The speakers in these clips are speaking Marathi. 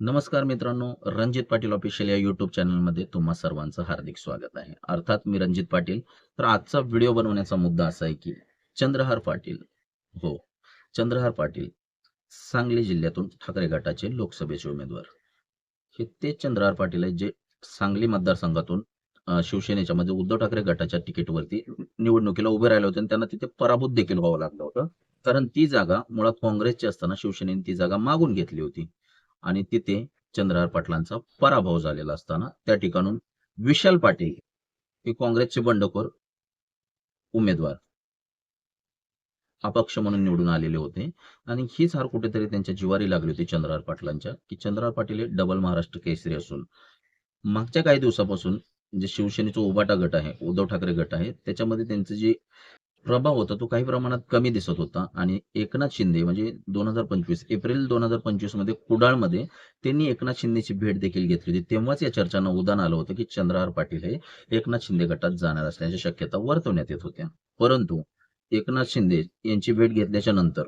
नमस्कार मित्रांनो रणजित पाटील ऑफिशियल या युट्यूब चॅनलमध्ये तुम्हा सर्वांचं हार्दिक स्वागत आहे. अर्थात मी रणजित पाटील. तर आजचा व्हिडिओ बनवण्याचा मुद्दा असा आहे की चंद्रहार पाटील. हो चंद्रहार पाटील सांगली जिल्ह्यातून ठाकरे गटाचे लोकसभेचे उमेदवार. हे ते चंद्रहार पाटील आहेत जे सांगली मतदारसंघातून शिवसेनेच्या म्हणजे उद्धव ठाकरे गटाच्या तिकीटवरती निवडणुकीला उभे राहिले होते आणि त्यांना तिथे पराभूत देखील व्हावं लागलं होतं. कारण ती जागा मुळात काँग्रेसची असताना शिवसेनेने ती जागा मागून घेतली होती. आणि तिथे चंद्रहार पाटलांचा पराभव झालेला असताना त्या ठिकाणून विशाल पाटील हे काँग्रेसचे बंडखोर उमेदवार अपक्ष म्हणून निवडून आलेले होते. आणि हीच हार कुठेतरी त्यांच्या जिवारी लागली होती चंद्रहार पाटलांच्या की चंद्रहार पाटील हे डबल महाराष्ट्र केसरी असून मागच्या काही दिवसापासून जे शिवसेनेचा उबाटा गट आहे उद्धव ठाकरे गट आहे त्याच्यामध्ये त्यांचं जे प्रभाव होता तो काही प्रमाणात कमी दिसत होता. आणि एकनाथ शिंदे म्हणजे दोन हजार पंचवीस एप्रिल दोन हजार पंचवीसमध्ये कुडाळमध्ये त्यांनी एकनाथ शिंदेची भेट देखील घेतली होती. तेव्हाच या चर्चांना उदाहरण आलं होतं की चंद्रहार पाटील हे एकनाथ शिंदे गटात जाणार असल्याच्या शक्यता वर्तवण्यात येत होत्या. परंतु एकनाथ शिंदे यांची भेट घेतल्याच्या नंतर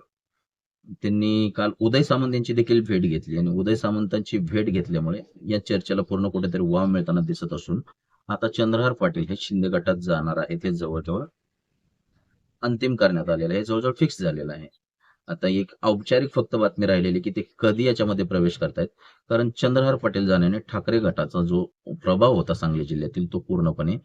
त्यांनी काल उदय सामंत यांची देखील भेट घेतली. आणि उदय सामंतांची भेट घेतल्यामुळे या चर्चेला पूर्ण कुठेतरी वाव मिळताना दिसत असून आता चंद्रहार पाटील हे शिंदे गटात जाणार आहे ते जवळजवळ अंतिम करण्यात आलेलं आहे जवळजवळ फिक्स झालेलं आहे. आता एक औपचारिक फक्त बातमी राहिलेली की ते कधी याच्यामध्ये प्रवेश करतायत. कारण चंद्रहार पाटील जाण्याने ठाकरे गटाचा जो प्रभाव होता सांगली जिल्ह्यातील तो पूर्णपणे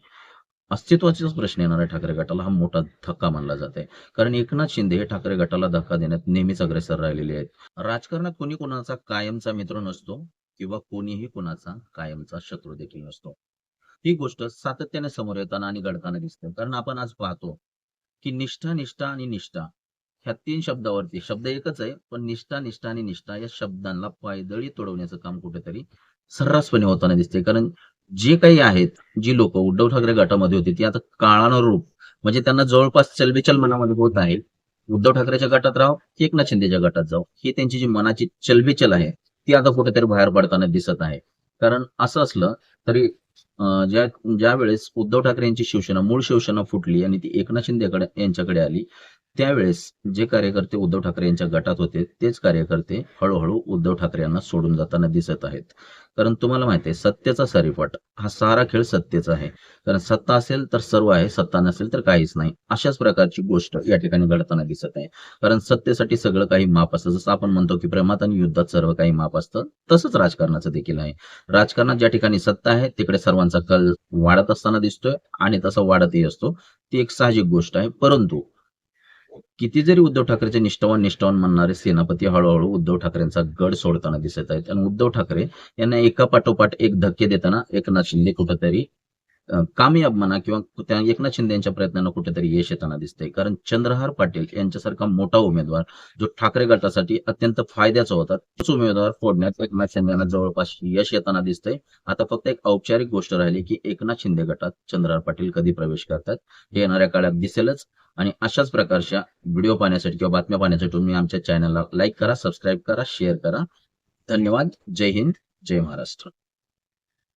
अस्तित्वाचाच प्रश्न येणार आहे ठाकरे गटाला. हा मोठा धक्का मानला जात आहे कारण एकनाथ शिंदे हे ठाकरे गटाला धक्का देण्यात नेहमीच अग्रेसर राहिलेले आहेत. राजकारणात कोणी कोणाचा कायमचा मित्र नसतो किंवा कोणीही कोणाचा कायमचा शत्रू देखील नसतो. ही गोष्ट सातत्याने समोर येताना आणि घडताना दिसते. कारण आपण आज पाहतो की निष्ठा निष्ठा आणि निष्ठा. ह्या तीन शब्दावरती शब्द एकच आहे पण निष्ठा निष्ठा आणि निष्ठा या शब्दांना पायदळी तोडवण्याचं काम कुठेतरी सर्रासपणे होताना दिसते कारण जे काही आहेत जी लोक उद्धव ठाकरे गटामध्ये होती ती आता काळानुरूप म्हणजे त्यांना जवळपास चलबिचल मनामध्ये होत आहे. उद्धव ठाकरेच्या गटात राहो की एकनाथ शिंदेच्या गटात जाऊ ही त्यांची जी मनाची चलबिचल आहे ती आता कुठेतरी बाहेर पडताना दिसत आहे. कारण असं असलं तरी ज्या ज्या वेळेस उद्धव ठाकरे यांची शिवसेना मूळ शिवसेना फुटली आणि ती एकनाथ शिंदेकडे यांच्याकडे आली त्यावेळेस जे कार्यकर्ते उद्धव ठाकरे यांच्या गटात होते तेच कार्यकर्ते हळूहळू उद्धव ठाकरे यांना सोडून जाताना दिसत आहेत. कारण तुम्हाला माहिती आहे सत्तेचा सरीपट हा सारा खेळ सत्तेचा आहे. कारण सत्ता असेल तर सर्व आहे सत्ता नसेल तर काहीच नाही. अशाच प्रकारची गोष्ट या ठिकाणी घडताना दिसत आहे. कारण सत्तेसाठी सगळं काही माप असतं. जसं आपण म्हणतो की प्रेमात आणि युद्धात सर्व काही माप असतं तसंच राजकारणाचं देखील आहे. राजकारणात ज्या ठिकाणी सत्ता आहे तिकडे सर्वांचा कल वाढत असताना दिसतोय आणि तसा वाढतही असतो. ती एक साहजिक गोष्ट आहे. परंतु किती जरी उद्धव ठाकरेचे निष्ठावान निष्ठावान म्हणणारे सेनापती हळूहळू उद्धव ठाकरेंचा गड सोडताना दिसत आहेत. आणि उद्धव ठाकरे यांना एका पाठोपाठ एक धक्के देताना एकनाथ शिंदे कुठेतरी कामयाब म्हणा किंवा त्या एकनाथ शिंदे यांच्या प्रयत्नांना कुठेतरी यश येताना दिसतंय. कारण चंद्रहार पाटील यांच्यासारखा मोठा उमेदवार जो ठाकरे गटासाठी अत्यंत फायद्याचा होता तोच उमेदवार फोडण्यात एकनाथ शिंदे यांना जवळपास यश येताना दिसतंय. आता फक्त एक औपचारिक गोष्ट राहिली की एकनाथ शिंदे गटात चंद्रहार पाटील कधी प्रवेश करतात हे येणाऱ्या काळात दिसेलच. आणि अशाच प्रकारच्या व्हिडिओ पाहण्यासाठी किंवा बातम्या पाहण्यासाठी तुम्ही आमच्या चॅनलला लाईक करा सबस्क्राईब करा शेअर करा. धन्यवाद. जय हिंद. जय महाराष्ट्र.